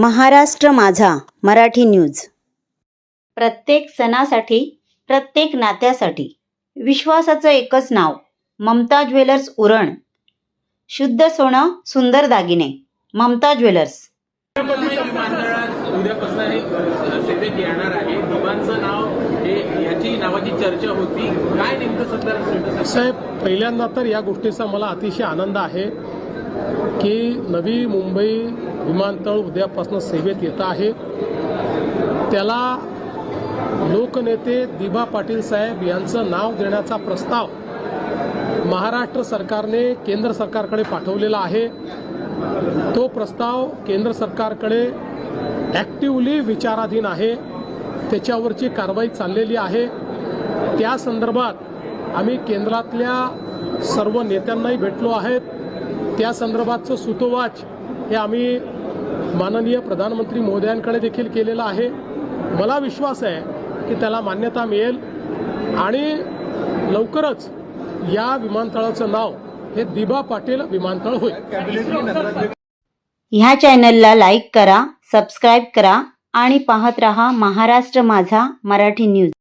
महाराष्ट्र माझा मराठी न्यूज. प्रत्येक सणासाठी प्रत्येक नात्यासाठी विश्वासाचं एकच नाव ममता ज्वेलर्स उरण. शुद्ध सोनं सुंदर दागिने ममता ज्वेलर्स. मुंबई विमानतळात उद्यापासून अ, सेवेत येणार आहे दोघांचं नाव हे याची नावाची चर्चा होती काय नेमकं? साहेब पहिल्यांदा तर या गोष्टीचा मला अतिशय आनंद आहे. की नवी मुंबई विमानतळ उद्यापासून सेवेत येत आहे. त्याला लोकनेते दिबा पाटील साहेब यांचं नाव देण्याचा प्रस्ताव महाराष्ट्र सरकारने केंद्र सरकारकडे पाठवलेला आहे. तो प्रस्ताव केंद्र सरकारकडे ॲक्टिवली विचाराधीन आहे. त्याच्यावरची कारवाई चाललेली आहे. त्या संदर्भात आम्ही केंद्रातल्या सर्व नेत्यांनाही भेटलो आहेत. त्या संदर्भातचं सुतोवाच हे आम्ही माननीय प्रधानमंत्री मोदयांकडे देखील केलेलं आहे. मला विश्वास आहे की त्याला मान्यता मिळेल आणि लवकरच या विमानतळाचं नाव हे दिबा पाटील विमानतळ होईल. ह्या चॅनलला लाईक करा सबस्क्राईब करा आणि पाहत रहा महाराष्ट्र माझा मराठी न्यूज.